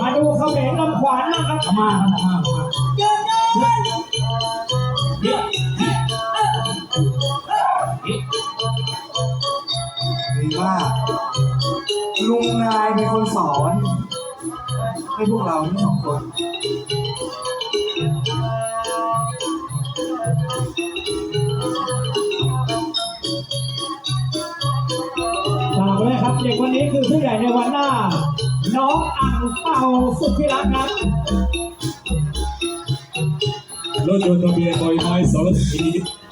มาดูเขมรลำขวานบ้างครับมาครับมามาเดินเดินเดี๋ยวดีว่า ลุงนายเป็นคนสอน ให้พวกเราทั้งสองคนฝากไว้ครับเด็กคนนี้คือผู้ใหญ่ในวันหน้า น้องอังเปาสุดที่รักครับรถยนต์ทะเบียนบอยไม้สรสี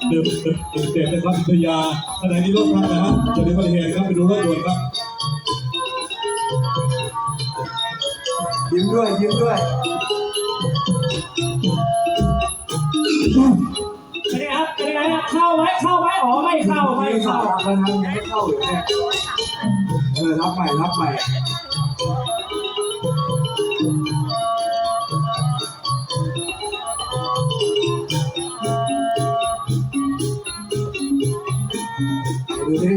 เดิมเดิมเดิมเดิมนะครับพัทยาขณะนี้รถครับนะฮะจะได้อุบัติเหตุครับไปดูรถด่วนครับยิ้มด้วยยิ้มด้วยเป็นไงครับเป็นไงครับเข้าไว้เข้าไว้อ๋อไม่เข้าไม่ไม่เข้าเข้ามันทำยังไม่เข้าอยู่เนี่ยเออรับใหม่รับใหม่ ดูดิ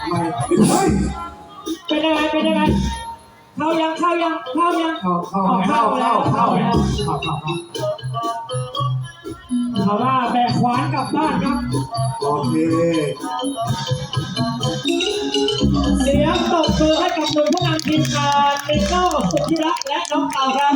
ทำไมเฮ้ยเป็นยังไงเป็นยังไงเข้ายังเข้ายังเข้ายังเข้าเข้าเข้าเข้าเข้าแล้วเข้าเข้าเข้าเอาว่าแบกขวานกลับบ้านครับโอเคเสียงตบมือให้กับหนุ่มผู้นำทีมงานมิโก้สุธิรักและน้องเต่าครับ